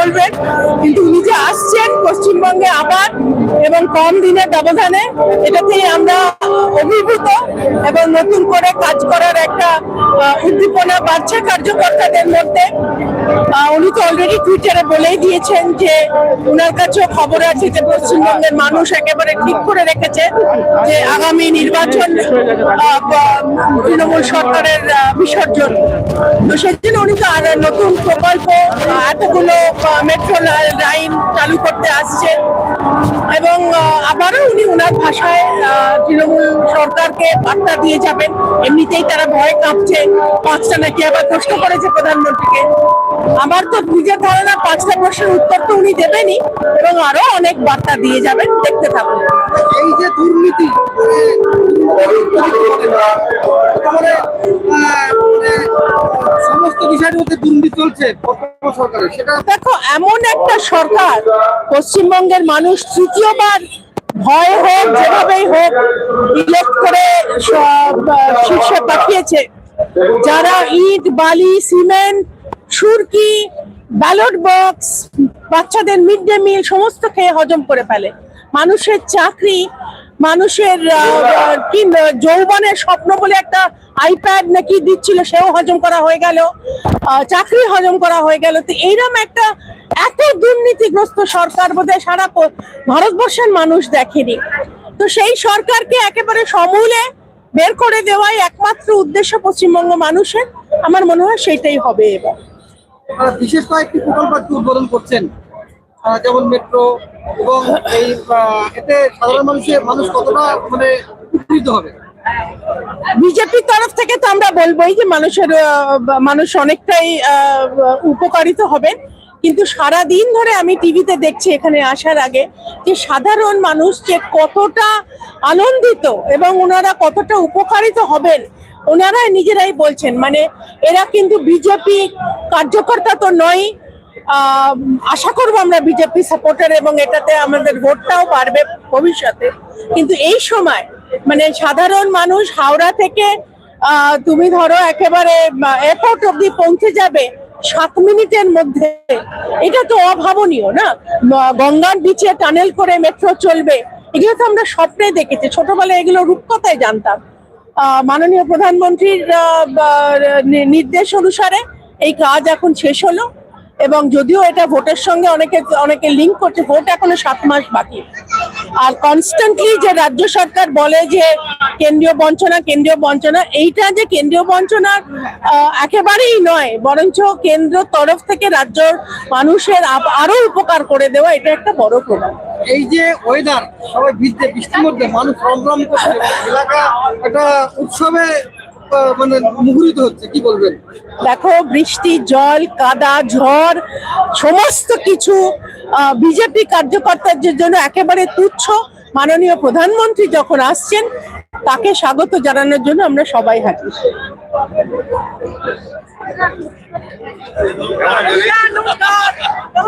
বলবেন, কিন্তু উনি যে আসছেন পশ্চিমবঙ্গে আবার এবং কম দিনের ব্যবধানে, এটাতেই আমরা অভিভূত এবং নতুন করে কাজ করার একটা উদ্দীপনা বাড়ছে কার্যকর্তাদের মধ্যে। অলরেডি টুইটারে বলেই দিয়েছেন যে ওনার কাছেও খবর আছে যে পশ্চিমবঙ্গের মানুষ একেবারে ঠিক করে রেখেছে যে আগামী নির্বাচন তৃণমূল সরকারের বিসর্জন। তো সেজন্য উনি তো আর নতুন প্রকল্প এতগুলো মেট্রো লাইন চালু করতে আসছে আবারও উনি ওনার ভাষায় তৃণমূল সরকারকে বার্তা দিয়ে যাবেন। এমনিতেই তারা ভয় কাঁপছে। পাঁচটা নাকি আবার প্রশ্ন করেছে প্রধানমন্ত্রীকে। আমার তো নিজের ধারণা পাঁচটা প্রশ্নের উত্তর তো উনি দেবেনই এবং আরও অনেক বার্তা দিয়ে যাবেন। দেখতে থাকুন। এই যে দুর্নীতি মানে, মানে, সমস্ত বিষয়ের মধ্যে দুর্নীতি চলছে দেখো এমন একটা সরকার পশ্চিমবঙ্গের মানুষ তৃতীয়বার ভয় হোক, যেভাবেই হোক ইলেক্ট করে শীর্ষে পাঠিয়েছে। যারা ইট, বালি, সিমেন্ট, সুরকি, ব্যালট বক্স, বাচ্চাদের মিড ডে মিল, সমস্ত খেয়ে হজম করে ফেলে। মানুষের চাকরি মানুষের কি, যৌবনের স্বপ্ন বলে একটা আইপ্যাড নাকি দিচ্ছিল, সেও হজম করা হয়ে গেল চাকরি হজম করা হয়ে গেল। তো এইরকম একটা এত দুর্নীতিগ্রস্ত সরকার বোধহয় সারা ভারতবর্ষের মানুষ দেখেনি। তো সেই সরকারকে একেবারে সমূলে বের করে দেওয়াই একমাত্র উদ্দেশ্য পশ্চিমবঙ্গ মানুষের। আমার মনে হয় সেটাই হবে এবার। বিশেষ কয়েকটি প্রকল্প উদ্বোধন করছেন। যেমন মেট্রো এবং এই এতে সাধারণ মানুষের মানুষ কতটা মানে উপকৃত হবে? বিজেপির তরফ থেকে তো আমরা বলবোই যে মানুষের মানুষ অনেকটাই উপকারিত হবেন। কিন্তু সারা দিন ধরে আমি টিভিতে দেখছি এখানে আসার আগে যে সাধারণ মানুষ যে কতটা আনন্দিত এবং ওনারা কতটা উপকারিত হবেন ওনারা নিজেরাই বলছেন। মানে এরা কিন্তু বিজেপি কার্যকর্তা তো নয় আশা করব আমরা বিজেপি সাপোর্টার এবং এটাতে আমাদের ভোটটাও বাড়বে ভবিষ্যতে। কিন্তু এই সময় মানে সাধারণ মানুষ হাওড়া থেকে তুমি ধরো একেবারে এয়ারপোর্ট অব্দি পৌঁছে যাবে সাত মিনিটের মধ্যে। এটা তো অভাবনীয়, না? গঙ্গার বিচে টানেল করে মেট্রো চলবে। এগুলো তো আমরা স্বপ্নে দেখেছি। ছোটবেলায় এগুলো রূপকথায় জানতাম। মাননীয় প্রধানমন্ত্রীর নির্দেশ অনুসারে এই কাজ এখন শেষ হলো। এবং যদিও এটা ভোটের সঙ্গে অনেকে অনেকে লিঙ্ক করছে ভোট এখনও সাত মাস বাকি। আর কনস্ট্যান্টলি যে রাজ্য সরকার বলে যে কেন্দ্রীয় বঞ্চনা কেন্দ্রীয় বঞ্চনা, এইটা যে কেন্দ্রীয় বঞ্চনার একেবারেই নয়, বরঞ্চ কেন্দ্র তরফ থেকে রাজ্যর মানুষের আরও উপকার করে দেওয়া, এটা একটা বড় প্রভাব এই যে ওয়েদার সবাই বৃষ্টির মধ্যে মানুষ রমরম করছে, এলাকা একটা উৎসবে মানে মুখরিত হচ্ছে, কি বলবেন? দেখো, বৃষ্টি, জল, কাদা, ঝড়, সমস্ত কিছু বিজেপি কার্যকর্তাদের জন্য একেবারে তুচ্ছ মাননীয় প্রধানমন্ত্রী যখন আসছেন, তাকে স্বাগত জানানোর জন্য আমরা সবাই হাজির।